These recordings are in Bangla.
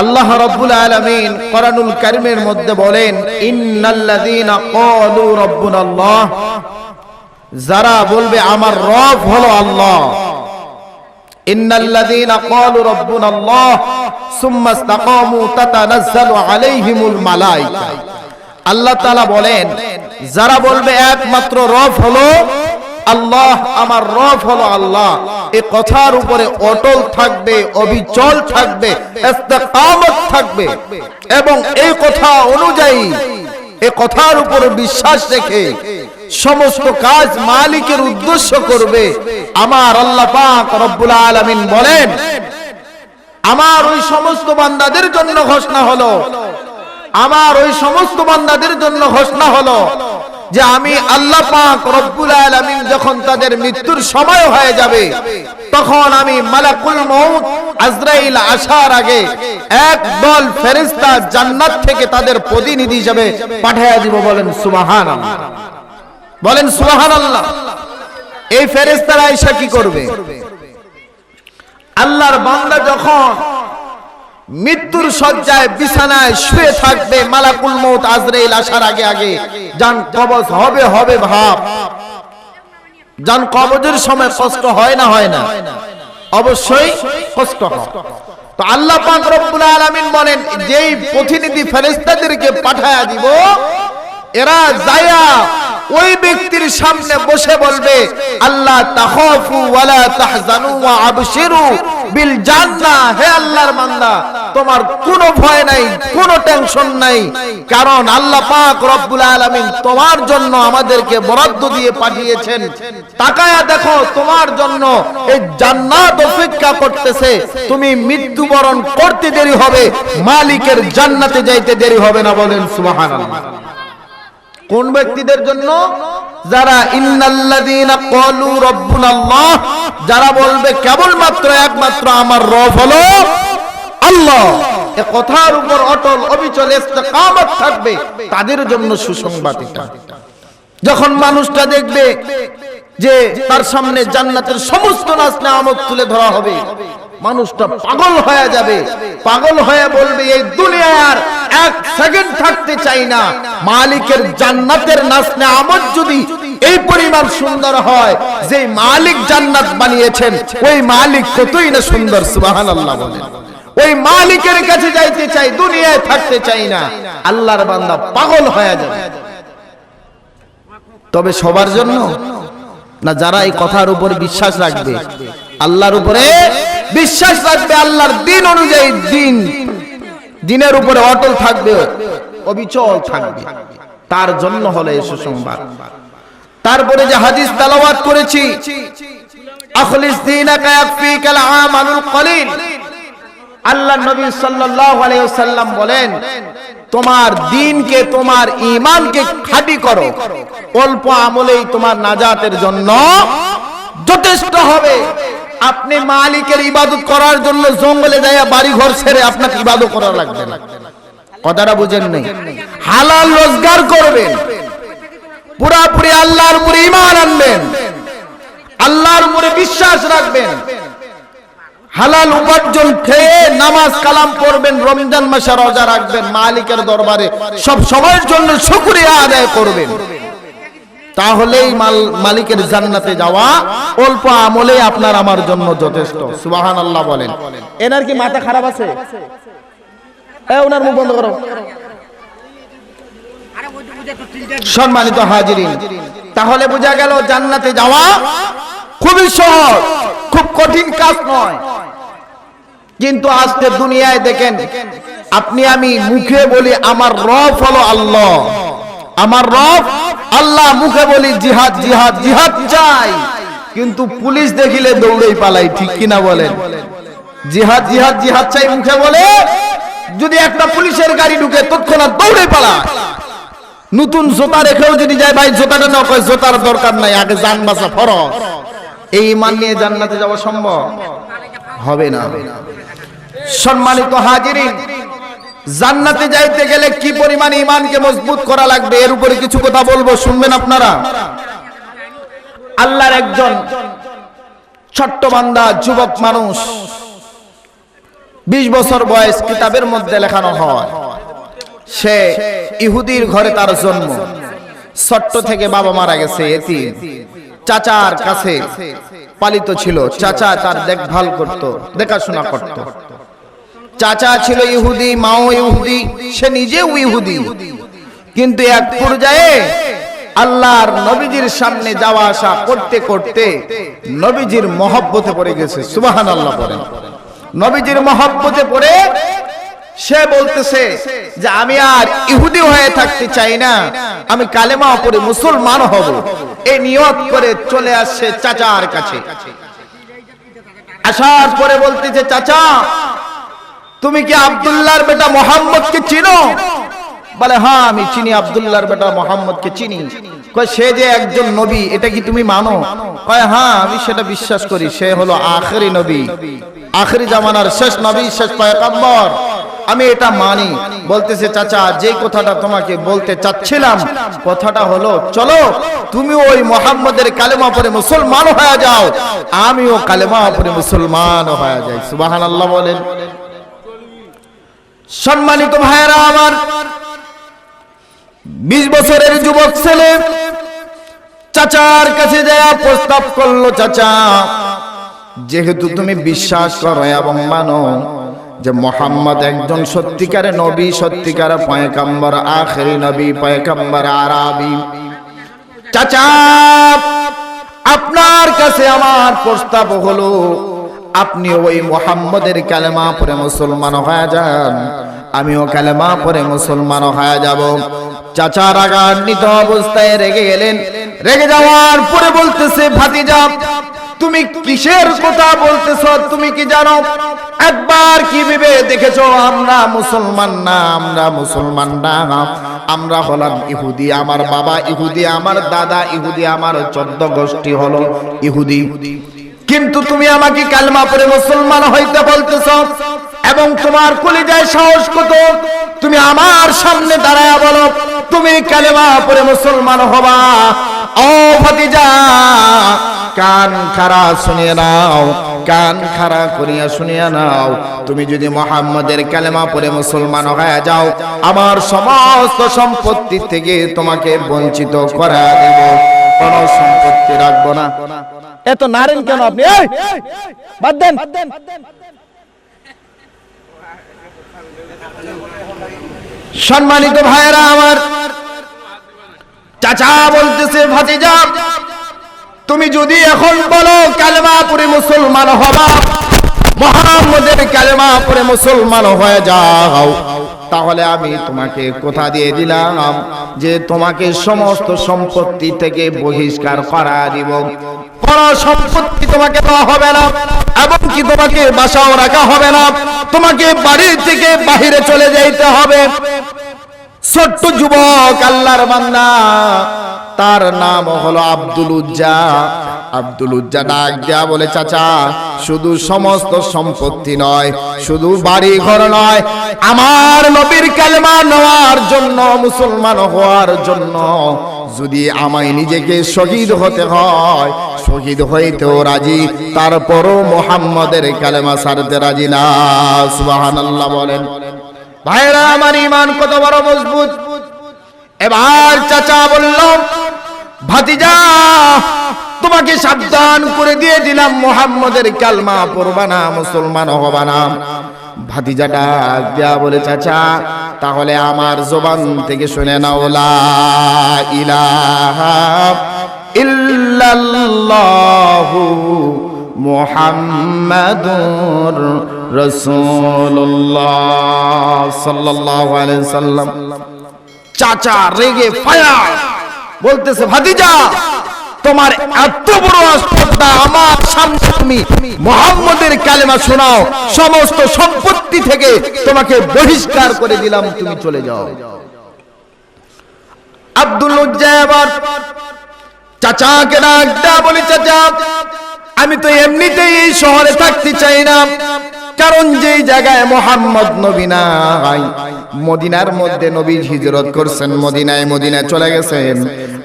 আল্লাহ রাব্বুল আলামিন কোরআনুল কারীমের মধ্যে বলেন, ইন্নাল্লাযীনা যারা বলবে, আমার রব হলো আল্লাহ। আল্লাহ বলেন, যারা বলবে, একমাত্র রব হলো আল্লাহ, আমার রব হলো আল্লাহ। এই কথার উপরে অটল থাকবে, অবিচল থাকবে থাকবে। এবং এই কথা অনুযায়ী, এ কথার উপর বিশ্বাস রেখে সমস্ত কাজ মালিকের উদ্দেশ্য করবে। আমার আল্লাহ পাক রব্বুল আলামিন বলেন, আমার ওই সমস্ত বান্দাদের জন্য ঘোষণা হলো, আমার ওই সমস্ত বান্দাদের জন্য ঘোষণা হলো যে আমি আল্লাহ পাক রব্বুল আলামিন যখন তাদের মৃত্যুর সময় হয়ে যাবে, তখন আমি মালাকুল মউত আজরাইল আসার আগে এক দল ফেরেশতা জান্নাত থেকে তাদের প্রতিনিধি হিসেবে পাঠিয়ে দিব বলেন সুবহানাল্লাহ। বলেন সুবহানাল্লাহ। এই ফেরেশতারা এসে কি করবে? আল্লাহর বান্দা যখন মৃত্যুর শয্যায়, বিছানায় শুয়ে থাকবে মালাকুল মউত আজরাইল আসার আগে আগে। জান কবজ হবে হবে ভাব। জান কবজের সময় কষ্ট হয় না হয় না। অবশ্যই কষ্ট হয়। তো আল্লাহ পাক রব্বুল আলামিন বলেন, যেই প্রতিনিধি ফেরেশতাদেরকে পাঠায়া দিব, এরা যায়া ওই ব্যক্তির সামনে বসে বলবে, আল্লাহ তাখাফু ওয়ালা তাহজানু ওয়া আবশিরু বিল জান্নাহ। হে আল্লাহর বান্দা তোমার কোনো ভয় নাই, কোনো টেনশন নাই। কারণ আল্লাহ পাক রব্বুল আলামিন তোমার জন্য আমাদেরকে বরাদ্দ দিয়ে পাঠিয়েছেন। তাকায়া দেখো, তোমার জন্য এই জান্নাত অপেক্ষা করতেছে। তুমি মৃত্যুবরণ করতে দেরি হবে, মালিকের জান্নাতে যাইতে দেরি হবে না বলেন সুবহানাল্লাহ। কোন ব্যক্তিদের জন্য? যারা ইন্নাল্লাযীনা ক্বালু রাব্বুনাল্লাহ, যারা বলবে কেবলমাত্র একমাত্র আমার রব হলো আল্লাহ, এ কথার উপর অটল অবিচল ইস্তেকামত থাকবে, তাদের জন্য সুসংবাদ এটা। যখন মানুষটা দেখবে যে তার সামনে জান্নাতের সমস্ত নাচ নেয়ামত তুলে ধরা হবে, মানুষটা পাগল হয়ে যাবে। পাগল হয়ে বলবে, এই দুনিয়ার এক সেকেন্ড থাকতে চাই না। মালিকের জান্নাতের নাচ নেয়ামত যদি এই পরিমাণ সুন্দর হয়, যে মালিক জান্নাত বানিয়েছেন, ওই মালিক কতই না সুন্দর, সুবহানাল্লাহ বলেন ওই মালিকের কাছে যাইতে চাই, দুনিয়ায় থাকতে চাই না। আল্লাহর বান্দা পাগল হয়ে যাবে। তবে সবার জন্য না যারা এই কথার উপর বিশ্বাস রাখবে, আল্লাহর উপরে বিশ্বাস রাখবে, আল্লাহর দিন অনুযায়ী দিন, দিনের উপরে অটল থাকবে, অবিচল থাকবে। তার জন্য হলো এই সুসংবাদ। তারপরে যে হাদিস তালাওয়াত করেছি, আখলিস দীনাকা ইয়াকফিকাল আমালুল কলিল। আল্লাহ নবী ওয়াসাল্লাম বলেন, তোমার দিনকে, তোমার ঈমানকে খাঁটি করো। অল্প আমলেই তোমার নাজাতের জন্য যথেষ্ট হবে। আপনি মালিকের ইবাদত করার জন্য জঙ্গলে যাইয়া বাড়ি ঘর ছেড়ে আপনাকে ইবাদত করা লাগবে না। কথাটা বুঝেন নাই? হালাল রোজগার করবেন। পুরাপুরি আল্লাহর উপরে ইমান আনবেন। আল্লাহর উপরে বিশ্বাস রাখবেন। হালাল উপার্জন খেয়ে নামাজ কালাম পড়বেন, রমজান মাসে রোজা রাখবেন, মালিকের দরবারে সব সময়ের জন্য শুকরিয়া আদায় করবেন। তাহলেই মাল, মালিকের জান্নাতে যাওয়া অল্প আমলে আপনার আমার জন্য যথেষ্ট। সুবাহান আল্লাহ বলেন। এনার কি মাথা খারাপ আছে? ওনার মুখ বন্ধ করো। সম্মানিত হাজিরিন, তাহলে বোঝা গেল জান্নাতে যাওয়া খুবই সহজ, খুব কঠিন কাজ নয়। কিন্তু আজকে দুনিয়ায় দেখেন, আপনি আমি মুখে বলি, আমার রব হলো আল্লাহ। আমার রব, আল্লাহ মুখে বলি, জিহাদ জিহাদ জিহাদ চাই। কিন্তু পুলিশ দেখিলে দৌড়েই পালাই, ঠিক কিনা বলেন? জিহাদ জিহাদ জিহাদ চাই মুখে বলে, যদি একটা পুলিশের গাড়ি ঢুকে, তৎক্ষণাৎ দৌড়ে পালা নতুন জোতা রেখেও যদি যায়, ভাই, জোতাটা না জোতার দরকার নাই, আগে জান বাঁচা ফরজ। এই ইমান নিয়ে জান্নাতে যাওয়া সম্ভব? হবে না। সম্মানিত হাজিরিন, জান্নাতে যাইতে গেলে কি পরিমাণ ইমানকে মজবুত করা লাগবে? এর উপরে কিছু কথা বলব, শুনবেন আপনারা? আল্লাহর একজন ছোট্ট বান্দা যুবক মানুষ বিশ বছর বয়স কিতাবের মধ্যে লেখানো হয়। সে ইহুদির ঘরে তার জন্ম। ছোট্ট থেকে বাবা মারা গেছে, এতিম। চাচার কাছে পালিত ছিল। চাচা তার দেখভাল করত দেখাশোনা করত। চাচা ছিল ইহুদি মাও ইহুদি সে নিজেও ইহুদি। কিন্তু এক পর্যায়ে আল্লাহর নবীজির সামনে যাওয়া আসা করতে করতে নবীজির মহব্বতে পড়ে গেছে। সুবাহান আল্লাহ পড়ে। নবীজির মহব্বতে পড়ে সে বলতেছে যে আমি আর ইহুদি হয়ে থাকতে চাই না, আমি কালেমা পরে মুসলমান হব। এই নিয়ত করে চলে আসছে চাচার কাছে। আসার পরে বলতেছে, চাচা, তুমি কি আব্দুল্লাহর বেটা মোহাম্মদকে চিনো? বলে হ্যাঁ আমি চিনি, আব্দুল্লাহর বেটা মোহাম্মদকে চিনি। কয়, সে যে একজন নবী, এটা কি তুমি মানো? কয় হ্যাঁ আমি সেটা বিশ্বাস করি, সে হলো আখেরি নবী। আখেরি জামানার শেষ নবী, শেষ পয়গম্বর। আমি এটা মানি। বলতেছে, চাচা, যে কথাটা তোমাকে বলতে চাচ্ছিলাম, কথাটা হলো, চলো, তুমি ওই মোহাম্মদের কালেমা পরে মুসলমান হয়ে যাও। আমিও কালেমা পরে মুসলমান হয়ে যাই। সুবহানাল্লাহ বলেন। সম্মানিত ভাইয়েরা আমার, বিশ বছরের যুবক ছেলে চাচার কাছে যায় প্রস্তাব করল, চাচা, যেহেতু তুমি বিশ্বাস করো এবং মানো যে মোহাম্মদ একজন সত্যিকারে নবী, সত্যিকারে পয়কাম্বর আখেরি নবী পয়কাম্বর আরাবি। চাচা, আপনার কাছে আমার প্রস্তাব হলো, আপনি ওই মোহাম্মদের কালেমা পরে মুসলমান হয়ে যান, আমিও কালেমা পরে মুসলমান হয়ে যাব। চাচা রাগান্বিত অবস্থায় রেগে গেলেন। রেগে যাওয়ার পরে বলতেছে, ভাতিজা, তুমি কিসের কথা বলতেছ? তুমি কি জানো? একবার কি ভেবে দেখেছ, আমরা মুসলমান না, আমরা মুসলমান না? আমরা হলাম ইহুদি, আমার বাবা ইহুদি, আমার দাদা ইহুদি, আমার চোদ্দ গোষ্ঠী হলো ইহুদি। কিন্তু তুমি আমাকে কালমা পরে মুসলমান হইতে বলতেছ, এবং তোমার কলিজায় সাহস কত? তুমি আমার সামনে দাঁড়ায় বলো, তুমি কালেমা পরে মুসলমান হবা। ও ভাতিজা কান খারা শুনিয়ে নাও, কান খারা করিয়া শুনিয়া নাও। তুমি যদি মোহাম্মদের কালেমা পরে মুসলমান হয়ে যাও, আমার সমস্ত সম্পত্তি থেকে তোমাকে বঞ্চিত করা দেব। কোন সম্পত্তি রাখব না। এত নারেন কেন আপনি? সম্মানিত ভাইয়েরা আমার চাচা বলতেছে, ভাতিজা তুমি যদি এখন বলো কালেমা পরে মুসলমান হবা মোহাম্মদের কালেমা পরে মুসলমান হয়ে যাও, তাহলে আমি তোমাকে কথা দিয়ে দিলাম যে তোমাকে সমস্ত সম্পত্তি থেকে বহিষ্কার করা দিব। সম্পত্তি তোমাকে দেওয়া হবে না এবং কি তোমাকে বাসাও রাখা হবে না, তোমাকে বাড়ির থেকে বাহিরে চলে যাইতে হবে। ছোট্ট যুবক, আল্লাহর বান্দা। তার নাম হলো আব্দুল উজ্জা। আব্দুল উজ্জা ডাক দেয়া বলে, চাচা, শুধু সমস্ত সম্পত্তি নয়, শুধু বাড়ি ঘর নয়, আমার নবীর কালেমা নেওয়ার জন্য, মুসলমান হওয়ার জন্য, যদি আমায় নিজেকে শহীদ হতে হয়, শহীদ হইতেও রাজি, তারপরও মোহাম্মদের কালেমা সারতে রাজি না। সুবহানাল্লাহ বলেন। ভাইরা, আমার ইমান কত বড় মজবুত। এবার চাচা বলল, ভাতিজা, তোমাকে সাবধান করে দিয়ে দিলাম, মোহাম্মদের কালমা পড়বা না, মুসলমান হবা না। ভাতিজা ডাক দেয়া বলে, চাচা, তাহলে আমার জবান থেকে শুনে নাও, লা ইলাহা ইল্লাল্লাহু মুহাম্মাদুর সাল্লাল্লাহু সাল্লাম। চাচা, রেগে ফায়ার। বলতেছে, ভাতিজা, তোমার এত বড় আস্পর্ধা, আমার সামনে তুমি মোহাম্মদের কালেমা শোনাও। সমস্ত সম্পত্তি থেকে তোমাকে বহিষ্কার করে দিলাম, তুমি চলে যাও। আব্দুল চাচাকে ডাক বলি, চাচা আমি তো এমনিতেই এই শহরে থাকতে চাই না। কারণ যেই জায়গায় মোহাম্মদ নবী নাই, মদিনার মধ্যে নবী হিজরত করছেন, মদিনায় মদিনায় চলে গেছেন।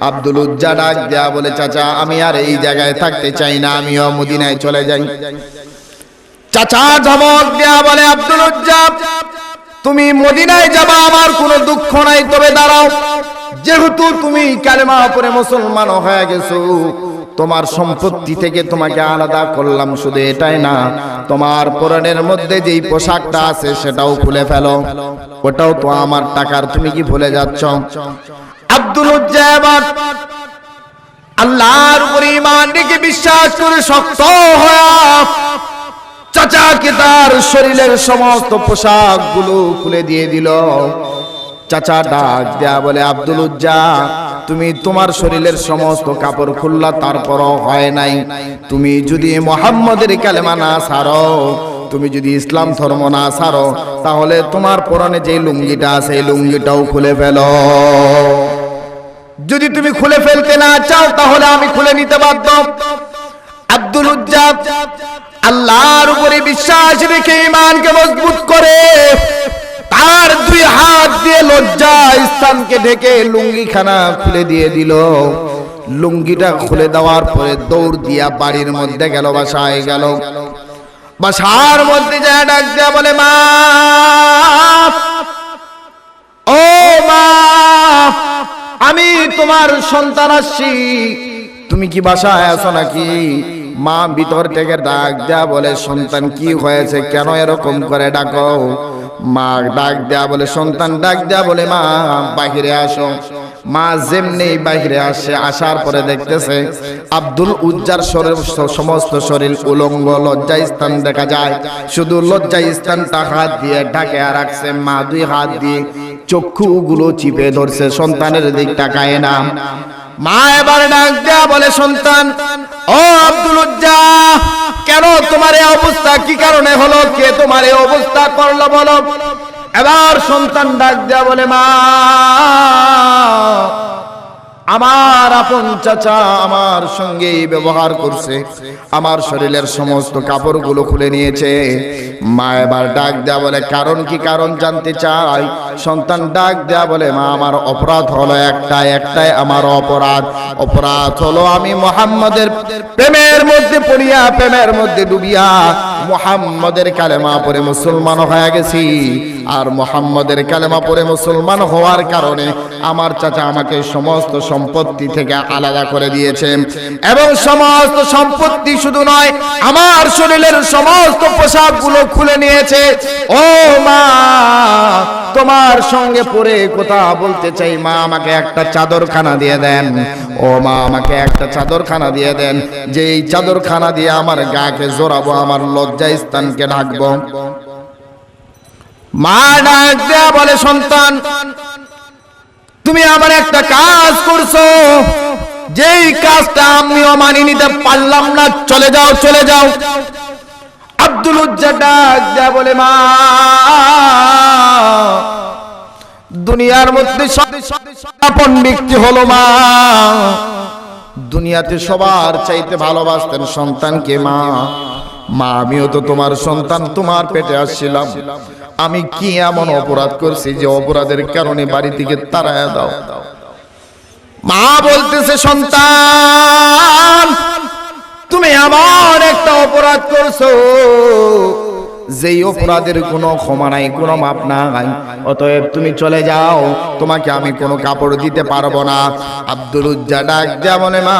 আব্দুল উজ্জা ডাক দেয়া বলে, চাচা, আমি আর এই জায়গায় থাকতে চাই না, আমিও মদিনায় চলে যাই। চাচা ধমক দেয়া বলে, আব্দুল উজ্জাব তুমি মদিনায় যাবা, আমার কোনো দুঃখ নাই, তবে দাঁড়াও। যেহেতু তুমি কালেমা পরে মুসলমান হয়ে গেছো তোমার সম্পত্তি থেকে তোমাকে আলাদা করলাম, শুধু এটাই না, তোমার পরনের মধ্যে যেই পোশাকটা আছে সেটাও খুলে ফেলো। ওটাও তো আমার টাকার, তুমি কি ভুলে যাচ্ছ? আব্দুল আল্লাহর উপরে ইমান বিশ্বাস করে শক্ত হয়ে চাচাকে তার শরীরের সমস্ত পোশাকগুলো খুলে দিয়ে দিল। চাচা ডাক দেয়া বলে, আব্দুল উজ্জা তুমি তোমার শরীরের সমস্ত কাপড় খুললা, তারপরও হয় নাই। তুমি যদি মোহাম্মদের কালেমা না সারো তুমি যদি ইসলাম ধর্ম না সারো তাহলে তোমার পরনে যে লুঙ্গিটা আছে এই লুঙ্গিটাও খুলে ফেলো। যদি তুমি খুলে ফেলতে না চাও, তাহলে আমি খুলে নিতে বাধ্য। আব্দুল উজ্জাব আল্লাহর উপরে বিশ্বাস রেখে ইমানকে মজবুত করে তার দুই হাত দিয়ে লজ্জা স্থানকে ঢেকে লুঙ্গিখানা খুলে দিয়ে দিল। লুঙ্গিটা খুলে দেওয়ার পরে দৌড় দিয়া বাড়ির মধ্যে গেল, বাসায় গেল। বাসার মধ্যে যা ডাক দেয়া বলে, মা, ও মা, আমি তোমার সন্তান আসছি। তুমি কি বাসায় আছো নাকি? মা ভিতর থেকে ডাক দেয়া বলে, সন্তান, কি হয়েছে? কেন এরকম করে ডাকো? মা ডাক দেয়া বলে, সন্তান, ডাক দেয়া বলে, মা, বাহিরে আসো। মা যেমনি বাহিরে আসে, আসার পরে দেখতেছে আব্দুল উজ্জার শরীর, সমস্ত শরীর উলঙ্গ লজ্জা স্থান দেখা যায়। শুধু লজ্জা স্থানটা হাত দিয়ে ঢাকে রাখছে। মা দুই হাত দিয়ে চক্ষুগুলো চিপে ধরছে, সন্তানের দিক তাকায় না। মা এবার ডাক দেয়া বলে, সন্তান, ও আব্দুল কেন তোমার এই অবস্থা? কি কারণে হলো? কে তোমার এই অবস্থা করল বলো? এবার সন্তান ডাক দেয়া বলে, মা, আমার আপন চাচা আমার সঙ্গে ব্যবহার করছে। আমার শরীরের সমস্ত কাপড়গুলো খুলে নিয়েছে। মা এবার ডাক দেয়া বলে, কারণ কি? কারণ জানতে চাই। সন্তান ডাক দেয়া বলে, মা, আমার অপরাধ হলো একটাই একটাই আমার অপরাধ। অপরাধ হলো আমি মোহাম্মদের প্রেমের মধ্যে পড়িয়া, প্রেমের মধ্যে ডুবিয়া মোহাম্মদের কালেমা পরে মুসলমান হয়ে গেছি। আর মোহাম্মদের কালেমা পরে মুসলমান হওয়ার কারণে আমার চাচা আমাকে সমস্ত সম্পত্তি থেকে আলাদা করে দিয়েছে। এবং সমস্ত সম্পত্তি শুধু নয়, আমার শরীরের সমস্ত পোশাকগুলো খুলে নিয়েছে। ও মা, তোমার সঙ্গে পরে কথা বলতে চাই, মা আমাকে একটা চাদরখানা দিয়ে দেন। ও মা, আমাকে একটা চাদরখানা দিয়ে দেন। যে এই চাদরখানা দিয়ে আমার গাকে জোরাবো আমার লজ্জা স্থানকে ঢাকবো মা ডাক দেয়া বলে, সন্তান, তুমি আমার একটা কাজ করছ। যেই কাজটা আমিও মানি নিতে পারলাম না, চলে যাও চলে যাও। আব্দুল উজ্জা ডাক দেয়া বলে, মা, দুনিয়ার মধ্যে আপন ব্যক্তি হলো মা। দুনিয়াতে সবার চাইতে ভালোবাসতেন সন্তানকে মা। মা, আমিও তো তোমার সন্তান, তোমার পেটে আসছিলাম। আমি কি এমন অপরাধ করছি যে অপরাধের কারণে বাড়ি থেকে তাড়ায় দাও? মা বলতেছে, সন্তান, তুমি আমার একটা অপরাধ করছ যেই অপরাধের কোনো ক্ষমা নাই, কোনো মাপ নাই, অতএব তুমি চলে যাও, তোমাকে আমি কোনো কাপড় দিতে পারব না। আব্দুল উজ্জা ডাক যেমন মা,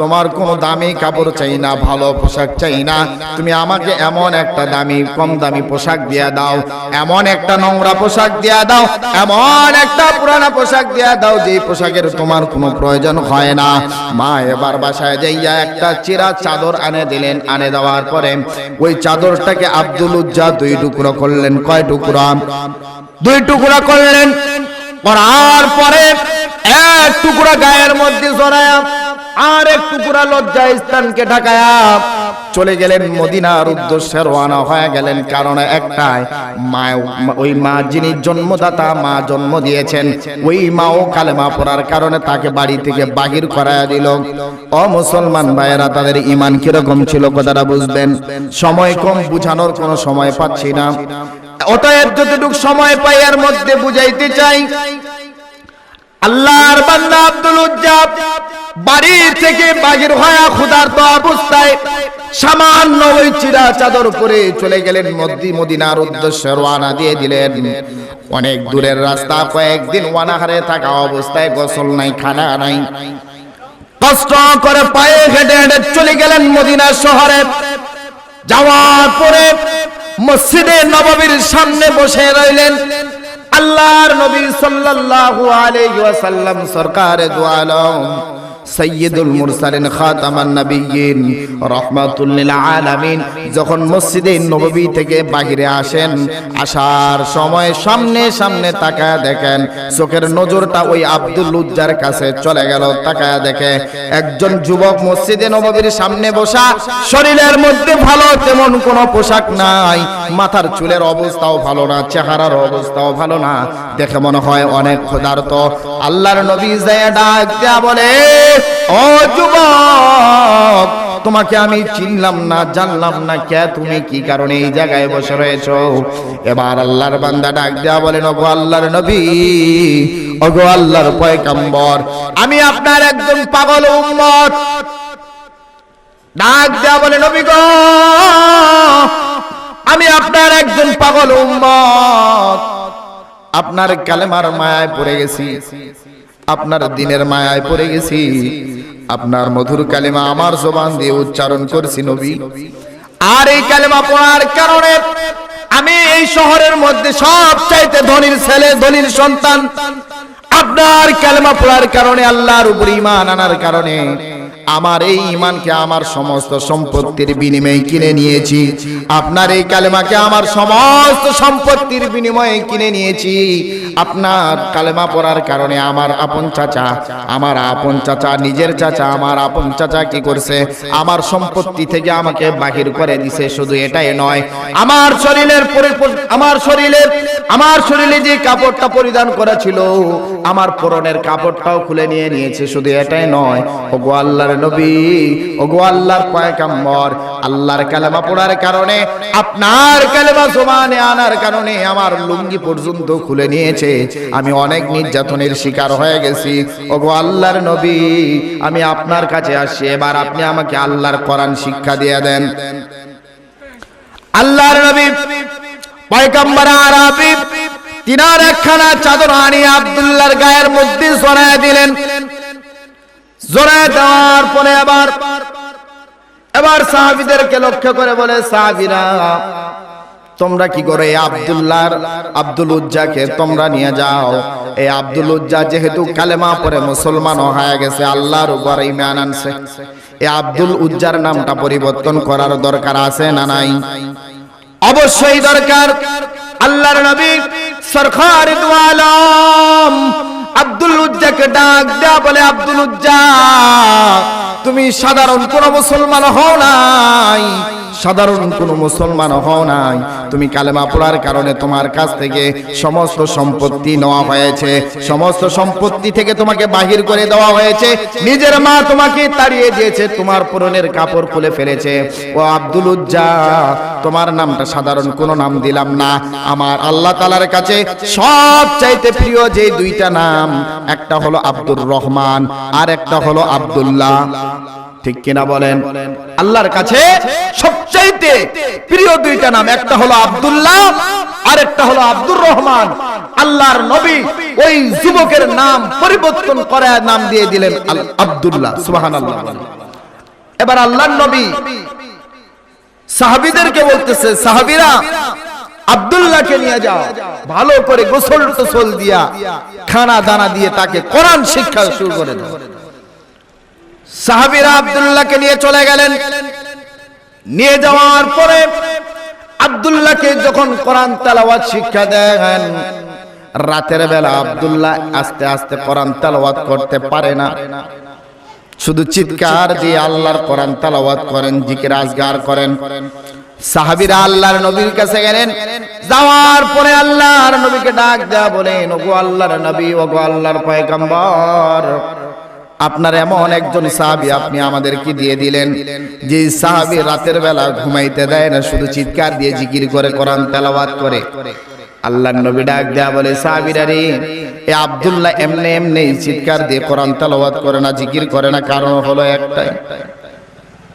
তোমার কোনো দামি কাপড় চাই না, ভালো পোশাক চাই না। তুমি আমাকে এমন একটা দামি, কম দামি পোশাক দিয়ে দাও, এমন একটা নোংরা পোশাক দিয়ে দাও, এমন একটা পুরানা পোশাক দিয়ে দাও যে পোশাকের তোমার কোনো প্রয়োজন হয় না। মা এবার বাসায় যাইয়া একটা চিরা চাদর আনে দিলেন। আনে দেওয়ার পরে ওই চাদরটাকে আব্দুল উজ্জা দুই টুকরো করলেন। কয় টুকরা? দুই টুকরা করলেন। করার পরে এক টুকরা গায়ের মধ্যে জড়ায়া আর এক টুকরা লজ্জা স্থানকে ঢাকায়া চলে গেলেন মদিনার উদ্দেশ্যে রওনা হয়ে গেলেন। কারণ একটাই, মা, ওই মা যিনি জন্মদাতা, মা জন্ম দিয়েছেন, ওই মাও কালেমা পড়ার কারণে তাকে বাড়ি থেকে বাহির করায়া দিল। ও মুসলমান ভাইয়েরা, তাদের ইমান কীরকম ছিল কথাটা বুঝবেন? সময় কম, বুঝানোর কোনো সময় পাচ্ছি না। অতএব যতটুকু সময় পাই, এর মধ্যে বুঝাইতে চাই আল্লাহর বান্দা আব্দুল উজ্জাব বাড়ি থেকে বাহির হয়ে ক্ষুধার্ত অবস্থায় সামান্য ওই চিরা চাদর পরে চলে গেলেন মদ্দি মদিনার উদ্দেশ্যে রওনা দিয়ে দিলেন। অনেক দূরের রাস্তা, কয়েকদিন ওয়ানাহারে থাকা অবস্থায় গোসল নাই, খানা নাই। কষ্ট করে পায়ে হেঁটে হেঁটে চলে গেলেন মদিনা শহরে। যাওয়ার পরে মসজিদে নববীর সামনে বসে রইলেন। আল্লাহর নবী সাল্লাল্লাহু আলাইহি ওয়াসাল্লাম সরকারে দু আলম সৈয়দুল মুরসালিন খাতামান নবিয়্যিন। রাহমাতুল লিল আলামিন। যখন মসজিদে নববী থেকে বাহিরে আসেন, আসার সময় সামনে সামনে তাকায় দেখেন, চোখের নজরটা ওই আব্দুল উজ্জার কাছে চলে গেল, তাকায় দেখে একজন যুবক মসজিদে নববীর সামনে বসা, শরীরের মধ্যে ভালো তেমন কোনো পোশাক নাই, মাথার চুলের অবস্থাও ভালো না, চেহারার অবস্থাও ভালো না। দেখে মনে হয় অনেক ক্ষুধার্ত। আল্লাহর নবী যায় ডাক দেয়া বলে তোমাকে আমি চিনলাম না, জানলাম না, কে তুমি, কি কারণে এই জায়গায় বসে রয়েছো? এবার আল্লাহর বান্দা ডাক দেয়া বলেন, ওগো আল্লাহর নবী, ওগো আল্লাহর পয়গাম্বর, আমি আপনার একজন পাগল উম্মত। ডাক দেয়া বলে নবী গো, আমি আপনার একজন পাগল উম্মত। আপনার কালেমার মায়ায় পড়ে গেছি। আপনার দিনের মায়ায় পড়ে গেছি। আপনার মধুর কালেমা আমার জবান দিয়ে উচ্চারণ করছি নবী। আর এই কালেমা পড়ার কারণে আমি এই শহরের মধ্যে সব চাইতে ধনীর ছেলে, ধনীর সন্তান। আপনার কালেমা পড়ার কারণে আল্লাহর উপর ইমান আনার কারণে আমার এই ইমানকে আমার সমস্ত সম্পত্তির বিনিময়ে কিনে নিয়েছি। আপনার এই কালেমাকে আমার সমস্ত সম্পত্তির বিনিময়ে কিনে নিয়েছি। আপনার কালেমা পড়ার কারণে আমার আপন চাচা, আমার আপন চাচা, নিজের চাচা, আমার আপন চাচা কি করছে? আমার সম্পত্তি থেকে আমাকে বাহির করে দিছে, শুধু এটাই নয়। আমার শরীরের আমার শরীরের আমার শরীরে যে কাপড়টা পরিধান করা ছিল আমার পরনের কাপড়টাও খুলে নিয়ে নিয়েছে, শুধু এটাই নয়। ওগো আল্লাহর নবী, ওগো আল্লাহর পয়গাম্বর, আল্লাহর কালেমা পড়ার কারণে, আপনার কালেমা সমানে আনার কারণে আমার লুঙ্গি পর্যন্ত খুলে নিয়েছে। আমি অনেক নির্যাতনের শিকার হয়ে গেছি। ওগো আল্লাহর নবী, আমি আপনার কাছে আসি, এবার আপনি আমাকে আল্লাহর কোরআন শিক্ষা দিয়ে দেন। আল্লাহর নবী তিনার একখানা চাদর গায়ের মধ্যে জড়ায় দিলেন। জড়ায় দেওয়ার পরে আবার এবার সাহাবিদেরকে লক্ষ্য করে বলে, সাহাবিরা, তোমরা কি করে এই আব্দুল্লাহর, আব্দুল উজ্জাকে তোমরা নিয়ে যাও? এই আব্দুল উজ্জা যেহেতু কালেমা পরে মুসলমান হয়ে গেছে, আল্লাহর উপর ইমান আনছে। এই আব্দুল উজ্জার নামটা পরিবর্তন করার দরকার আছে না নাই? অবশ্যই দরকার। আল্লাহর নবী সরকার আব্দুল উজ্জাকে ডাক দেয়া বলে, আব্দুল উজ্জা, তুমি সাধারণ কোন মুসলমান হও নাই। সাধারণ কোন মুসলমান হও নাই। তুমি কালেমা পড়ার কারণে তোমার কাছ থেকে সমস্ত সম্পত্তি নেওয়া হয়েছে। সমস্ত সম্পত্তি থেকে তোমাকে বাহির করে দেওয়া হয়েছে। নিজের মা তোমাকে তাড়িয়ে দিয়েছে, তোমার পরনের কাপড় খুলে ফেলেছে। ও আব্দুল উজ্জা, তোমার নামটা সাধারণ কোনো নাম দিলাম না। আমার আল্লাহ তালার কাছে সব চাইতে প্রিয় যে দুইটা নাম, একটা হলো আব্দুর রহমান, আর একটা হলো আব্দুল্লাহ। ঠিক কিনা বলেন? আল্লাহর কাছে সবচাইতে প্রিয় দুইটা নাম, একটা হলো আব্দুল্লাহ আর একটা হলো আব্দুর রহমান। আল্লাহর নবী ওই যুবকের নাম পরিবর্তন করে নাম দিয়ে দিলেন আব্দুল্লাহ, সুবহানাল্লাহ। এবার আল্লাহর নবী সাহাবিদেরকে বলতেছে, সাহাবিরা, আব্দুল্লাহকে নিয়ে যাও। ভালো করে গোসল টোসল দিয়া খানা দানা দিয়ে তাকে কোরআন শিক্ষা শুরু করে দাও। সাহাবিরা আব্দুল্লাহকে নিয়ে চলে গেলেন। নিয়ে যাওয়ার পরে আব্দুল্লাহকে যখন কোরআন তেলাওয়াত শিক্ষা দেন, রাতের বেলা আবদুল্লাহ আস্তে আস্তে কোরআন তেলাওয়াত করতে পারে না। শুধু চিৎকার দিয়ে আল্লাহর কোরআন তেলাওয়াত করেন, জিকির আজগার করেন। সাহাবীরা আল্লাহর নবীর কাছে গেলেন। যাওয়ার পরে আল্লাহর নবীকে ডাক দেয়া বলেন, ওগো আল্লাহর নবী, ওগো আল্লাহর পয়গম্বর আপনার এমন একজন সাহাবী আপনি আমাদেরকে দিয়ে দিলেন। যে সাহাবী রাতের বেলা ঘুমাইতে দেয় না, শুধু চিৎকার দিয়ে জিকির করে, কোরআন তেলাওয়াত করে। আল্লাহর নবী ডাক দেয়া বলে, সাহাবীরা রে, এ আব্দুল্লাহ এমনি এমনি চিৎকার দিয়ে কোরআন তেলাওয়াত করে না, জিকির করে না, কারণ হলো একটাই।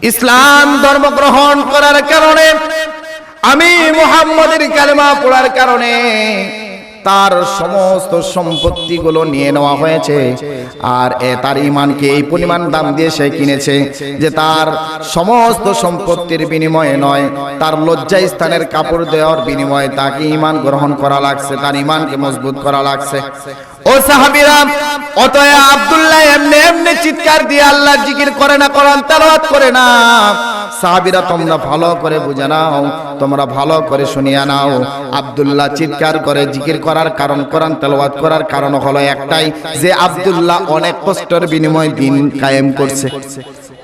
ইসলাম ধর্ম গ্রহণ করার কারণে, আমি মুহাম্মদের কালেমা পড়ার কারণে তার সমস্ত সম্পত্তিগুলো নিয়ে নেওয়া হয়েছে। আর এ তার ইমানকে এই পরিমাণ দাম দিয়ে সে কিনেছে যে তার সমস্ত সম্পত্তির বিনিময়ে নয়, তার লজ্জা স্থানের কাপড় দেওয়ার বিনিময়ে তাকে ইমান গ্রহণ করা লাগছে, তার ইমানকে মজবুত করা লাগছে। ও সাহাবিরাম অতএব আব্দুল্লাহ এমনি এমনি চিৎকার দিয়ে আল্লাহ জিকির করে না, কোরআন তেলাওয়াত করে না। সাহাবিরা, তোমরা ভালো করে বুঝে নাও, তোমরা ভালো করে শুনিয়া নাও। আব্দুল্লাহ চিৎকার করে জিকির করার কারণ, কোরআন তেলাওয়াত করার কারণ হলো একটাই, যে আব্দুল্লাহ অনেক কষ্টের বিনিময়ে দিন কায়েম করছে।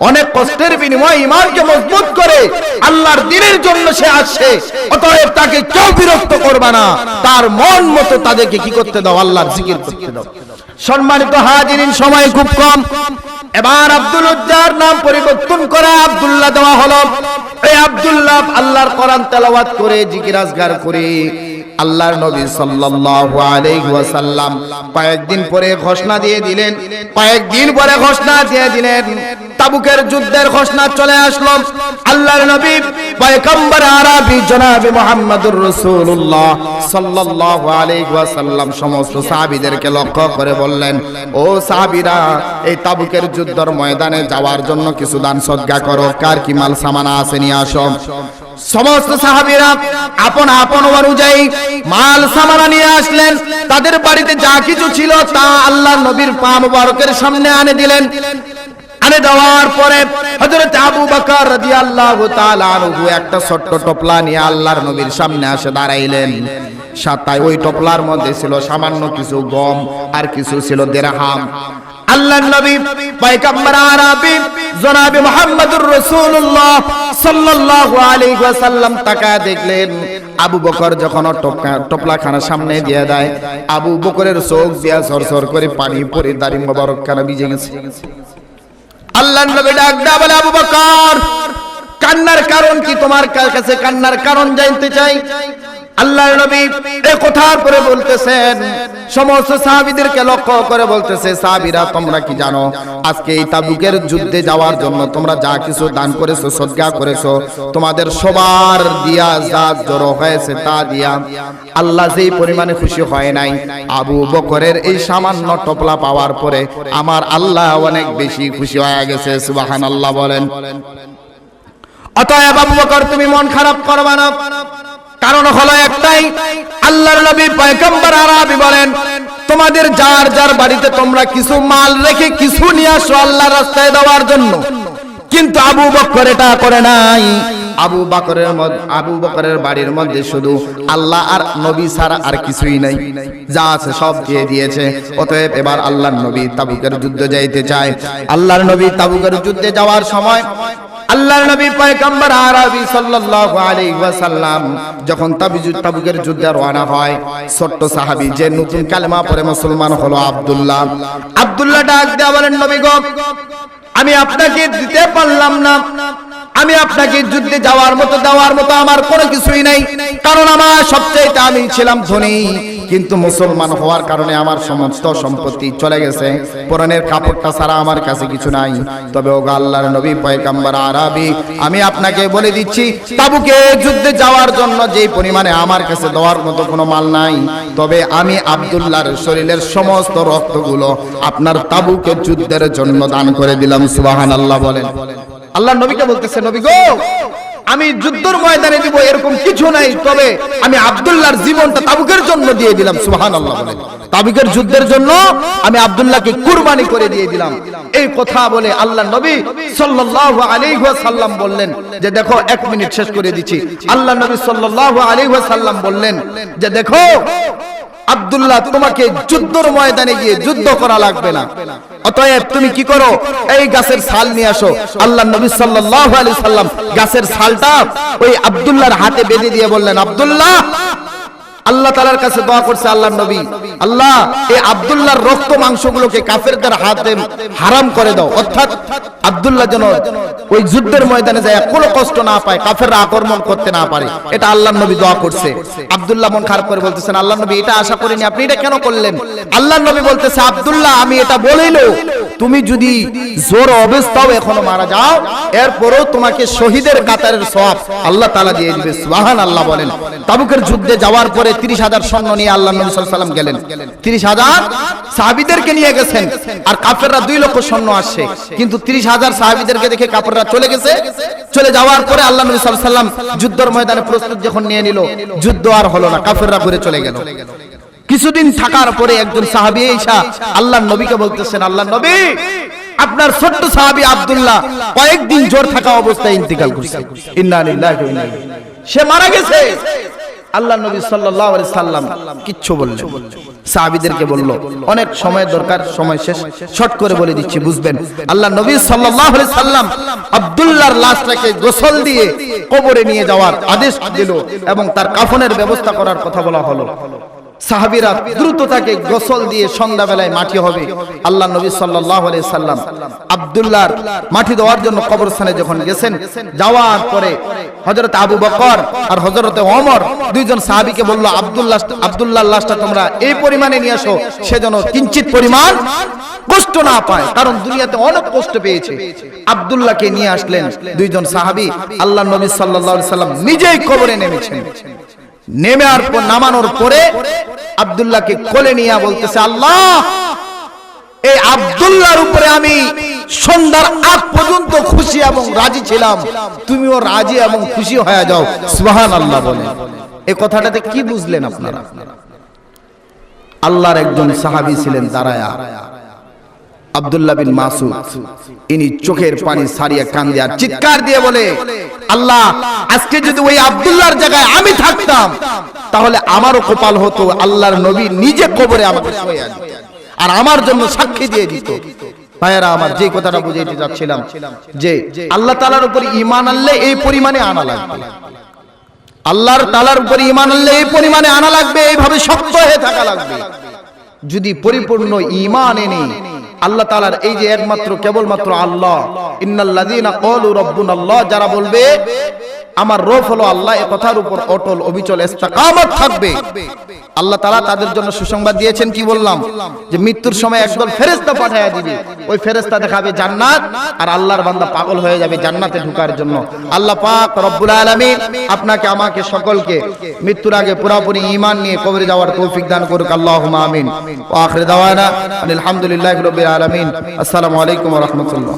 অনেক কষ্টের বিনিময়ে ইমানকে মজবুত করে আল্লাহর দিনের জন্য সে আসছে। অতএব তাকে কেউ বিরক্ত করবে না। তার মন মতো তাদেরকে কি করতে দাও? আল্লাহর জিকির করতে দাও। সম্মানিত হাজিরিন, সময় খুব কম। এবার আব্দুল উজ্জার নাম পরিবর্তন করা আব্দুল্লাহ দেওয়া হলো। এই আব্দুল্লাহ আল্লাহর কোরআন তেলাওয়াত করে, জিকির আজগার করে আল্লাহর নবী সাল্লাল্লাহু আলাইহি ওয়াসাল্লাম কয়েকদিন পরে ঘোষণা দিয়ে দিলেন। কয়েকদিন পরে ঘোষণা দিয়ে দিলেন। তাবুকের যুদ্ধের ঘোষণা চলে আসলো। আল্লাহর নবী পয়গম্বর আরবি জনাবে মুহাম্মদুর রাসূলুল্লাহ সাল্লাল্লাহু আলাইহি ওয়াসাল্লাম, সমস্ত সাহাবীদেরকে লক্ষ্য করে বললেন, ও সাহাবীরা, এই তাবুকের যুদ্ধের ময়দানে যাওয়ার জন্য কিছু দান সদকা করো। কার কি মাল সামানা আছে নিয়ে আসো। সমস্ত সাহাবীরা আপন আপন অনুযায়ী মাল সামানা নিয়ে আসলেন। তাদের বাড়িতে যা কিছু ছিল তা আল্লাহর নবীর পা মুবারকের সামনে আনে দিলেন। আনে দেওয়ার পরে হযরত আবু বকর রাদিয়াল্লাহু তাআলা আনহু একটা ছোট্ট টপলা নিয়ে আল্লাহর নবীর সামনে এসে দাঁড়াইলেন। সাতায় ওই টপলার মধ্যে ছিল সামান্য কিছু গম আর কিছু ছিল দেরহাম আল্লাহর নবী পয়গম্বর জনাবে মুহাম্মদুর রাসূলুল্লাহ সাল্লাল্লাহু আলাইহি ওয়াসাল্লাম তাকায় দেখলেন, আবু বকর যখন সামনে দিয়ে দেয়, আবু বকরের চোখ দিয়া সরসর করে পানি পড়ে দাড়ি মোবারক খানা ভিজে গেছে। আল্লাহ নবী ডাক বলে, আবু বকর, কান্নার কারণ কি তোমার কাছে? কান্নার কারণ জানতে চাই। আল্লাহর নবী এ কথার পরে বলতেছেন। সমস্ত সাহাবীদেরকে লক্ষ্য করে বলতেছে, সাহাবীরা, তোমরা কি জানো? আজকে এই তাবুকের যুদ্ধে যাওয়ার জন্য তোমরা যা কিছু দান করেছ, সদকা করেছ, তোমাদের সবার দিয়া যা জড়ো হয়েছে তা দিয়া আল্লাহ যেই পরিমাণে খুশি হয় নাই, আবু বকরের এই সামান্য টপলা পাওয়ার পরে আমার আল্লাহ অনেক বেশি খুশি হয়ে গেছে, সুবহানাল্লাহ বলেন। অতএব আবু বকর, তুমি মন খারাপ করবে না। কারণ হলো একটাই, আল্লাহর নবী পয়গম্বর আরবি বলেন, তোমাদের যার যার বাড়িতে তোমরা কিছু মাল রেখে কিছু নিয়ে আসো আল্লাহর রাস্তায় দেওয়ার জন্য। কিন্তু আবু বকর এটা করে নাই। আবু বকরের মধ্যে আবু বকরের বাড়ির মধ্যে শুধু আল্লাহ আর নবী ছাড়া আর কিছুই নাই। যা আছে সব দিয়ে দিয়েছে। অতএব এবার আল্লাহর নবী তাবুকের যুদ্ধে যাইতে চায়। আল্লাহর নবী তাবুকের যুদ্ধে যাওয়ার সময় আল্লাহর নবী পয়গম্বর আরবি সাল্লাল্লাহু আলাইহি ওয়াসাল্লাম যখন তাবিজু তাবুকের যুদ্ধে রওনা হয়, ছোট্ট সাহাবী যে নতুন কালেমা পড়ে মুসলমান হলো আব্দুল্লাহ। আব্দুল্লাহ ডাক দেয়া বলেন, নবী গো, আমি আপনাকে দিতে পারলাম না। আমি আপনাকে যুদ্ধে যাওয়ার মতো, দেওয়ার মতো আমার কোনো কিছুই নাই। কারণ আমার সবচেয়ে আমি ছিলাম ধনী। কিন্তু মুসলমান হওয়ার কারণে আমার সমস্ত সম্পত্তি চলে গেছে। পুরানের কাপড়টা ছাড়া আমার কাছে কিছু নাই। তবে ও আল্লাহর নবী, পয়গাম্বর আরবি, আমি আপনাকে বলে দিচ্ছি, তাবুকে যুদ্ধে যাওয়ার জন্য যেই পরিমাণে আমার কাছে দেওয়ার মতো কোনো মাল নাই। তবে আমি আব্দুল্লাহর শরীরের সমস্ত রক্তগুলো আপনার তাবুকে যুদ্ধের জন্য দান করে দিলাম। সুবহানাল্লাহ বলেন। আল্লাহ নবীকে বলতেছে, নবী গো আমি যুদ্ধের ময়দানে দিব, এরকম কিছু নাই। তবে আমি আব্দুল্লাহর জীবনটা তাবুকের জন্য দিয়ে দিলাম, সুবহানাল্লাহ বলেন তাবুকের যুদ্ধের জন্য আমি আব্দুল্লাহকে কুরবানি করে দিয়ে দিলাম। এই কথা বলে আল্লাহ নবী সাল্লাল্লাহু আলাইহি ওয়াসাল্লাম বললেন যে, দেখো, এক মিনিট শেষ করে দিচ্ছি। আল্লাহ নবী সাল্লাল্লাহু আলাইহি ওয়াসাল্লাম বললেন যে, দেখো, আব্দুল্লাহ তোমাকে যুদ্ধর ময়দানে গিয়ে যুদ্ধ করা লাগবে না। অতএব তুমি কি করো? এই গাছের ছাল নিয়ে আসো। আল্লাহ নবী সাল্লাল্লাহু আলাইহি সাল্লাম গাছের ছালটা ওই আব্দুল্লাহর হাতে বেঁধে দিয়ে বললেন, আব্দুল্লাহ আল্লাহ তালার কাছে দোয়া করছে আল্লাহ নবী। আল্লাহ, এই আব্দুল্লাহর রক্ত মাংসগুলোকে কাফেরদের হাতে হারাম করে দাও। অর্থাৎ আব্দুল্লাহ যেন ওই যুদ্ধের ময়দানে যায়, কোনো কষ্ট না পায়, কাফেররা আক্রমণ করতে না পারে। এটা আল্লাহ নবী দোয়া করছে। আব্দুল্লাহ মন খারাপ করে বলতেছেন আল্লাহ নবী, এটা আশা করিনি, আপনি এটা কেন করলেন? আল্লাহ নবী বলতেছে, আব্দুল্লাহ, আমি এটা বলিল, তুমি যদি জোর অবস্থাও এখনও মারা যাও, এরপরও তোমাকে শহীদের কাতারের সব আল্লাহ তালা দিয়ে দিবে। সুবাহান আল্লাহ বলেন। তাবুকের যুদ্ধে যাওয়ার পরে তিরিশ হাজার সৈন্য নিয়ে আল্লাহ নবী সাল্লাম গেলেন। তিরিশ হাজার সাহাবিদেরকে নিয়ে গেছেন আর কাফেররা দুই লক্ষ সৈন্য আসছে। কিন্তু তিরিশ হাজার সাহাবিদেরকে দেখে কাফেররা চলে গেছে। চলে যাওয়ার পরে আল্লাহ নবী সাল্লাম যুদ্ধের ময়দানে প্রস্তুত যখন নিয়ে নিল, যুদ্ধ আর হলো না, কাফেররা ঘুরে চলে গেল। কিছুদিন থাকার পরে একজন সাহাবী ঈসা আল্লাহর নবীকে বলতেছেন আল্লাহ নবী, আপনার ছোট্ট সাহাবী আব্দুল্লাহ কয়েকদিন জোর থাকা অবস্থায় ইন্তিকাল করছে। সে মারা গেছে। আল্লাহ নবী সাল্লাহ সাল্লাম কিচ্ছু বললেন সাহাবিদেরকে বলল, অনেক সময় দরকার, সময় শেষ। শর্ট করে বলে দিচ্ছি, বুঝবেন? আল্লাহ নবী সাল্লাহ সাল্লাম আব্দুল্লাহর লাশটাকে গোসল দিয়ে কবরে নিয়ে যাওয়ার আদেশ দিল এবং তার কাফনের ব্যবস্থা করার কথা বলা হলো। সাহাবিরা দ্রুত তাকে গোসল দিয়ে সন্ধ্যাবেলায় মাটি হবে। আল্লাহ নবী আলাইহি সাল্লাম আব্দুল্লাহর মাটি দেওয়ার জন্য কবরস্থানে যখন গেছেন, যাওয়ার পরে হযরত আবু বকর আর হযরত ওমর দুইজন সাহাবীকে বলল, আব্দুল্লাহ আব্দুল্লাহর লাশটা তোমরা এই পরিমাণে নিয়ে আসো সেজন্য কিঞ্চিত পরিমাণ কষ্ট না পায়, কারণ দুনিয়াতে অনেক কষ্ট পেয়েছে। আব্দুল্লাহকে নিয়ে আসলেন দুইজন সাহাবী। আল্লাহ নবী আলাইহি সাল্লাম নিজেই কবরে নেমেছেন। নেমে আর পর নামানোর পরে আব্দুল্লাহকে কোলে নিয়ে বলতেছে, আল্লাহ, এই আব্দুল্লাহর উপরে আমি সন্ধ্যার আগ পর্যন্ত খুশি এবং রাজি ছিলাম। তুমিও রাজি এবং খুশি হয়ে যাও। সুবহান আল্লাহ বলে। এই কথাটাতে কি বুঝলেন আপনারা? আল্লাহর একজন সাহাবী ছিলেন দাঁড়ায়া আব্দুল্লাহ বিন মাসুদ। ইনি চোখের পানি সারিয়া কান্দে আর চিৎকার দিয়ে বলে, আল্লাহ, আজকে যদি ওই আব্দুল্লাহর জায়গায় আমি থাকতাম, তাহলে আমারও কপাল হতো, আল্লাহর নবী নিজে কবরে আমাকে শোয়া। আর আমার জন্য সাক্ষী দিয়ে দিত। ভাইয়েরা, আমার যে কথাটা বুঝাইতে যাচ্ছিলাম, যে আল্লাহ তালার উপর ইমান আনলে এই পরিমাণে আনা লাগবে। আল্লাহর তালার উপর ইমান আনলে এই পরিমাণে আনা লাগবে, এইভাবে শক্ত হয়ে থাকা লাগবে। যদি পরিপূর্ণ ইমান এনে আল্লাহ তালার এই যে একমাত্র কেবলমাত্র আল্লাহ। ইন্নাল্লাযীনা ক্বালু রাব্বুনাল্লাহ যারা বলবে আমার রব হলো আল্লাহ, এ কথার উপর অটল, অবিচল ইস্তেকামত থাকবে। আল্লাহ তাআলা তাদের জন্য সুসংবাদ দিয়েছেন, কি বললাম? যে মৃত্যুর সময় একদল ফেরেশতা পাঠায়া দিবে। ওই ফেরেশতা দেখাবে জান্নাত, আর আল্লাহর বান্দা পাগল হয়ে যাবে জান্নাতে ঢোকার জন্য। আল্লাহ পাক রব্বুল আলামিন আপনাকে, আমাকে সকলকে মৃত্যুর আগে পুরোপুরি ঈমান নিয়ে কবরে যাওয়ার তৌফিক দান করুক। আল্লাহুম্মা আমিন। ওয়া আখির দাওয়ানা আলহামদুলিল্লাহি রাব্বিল আলামিন। আসসালামু আলাইকুম ওয়া রাহমাতুল্লাহ।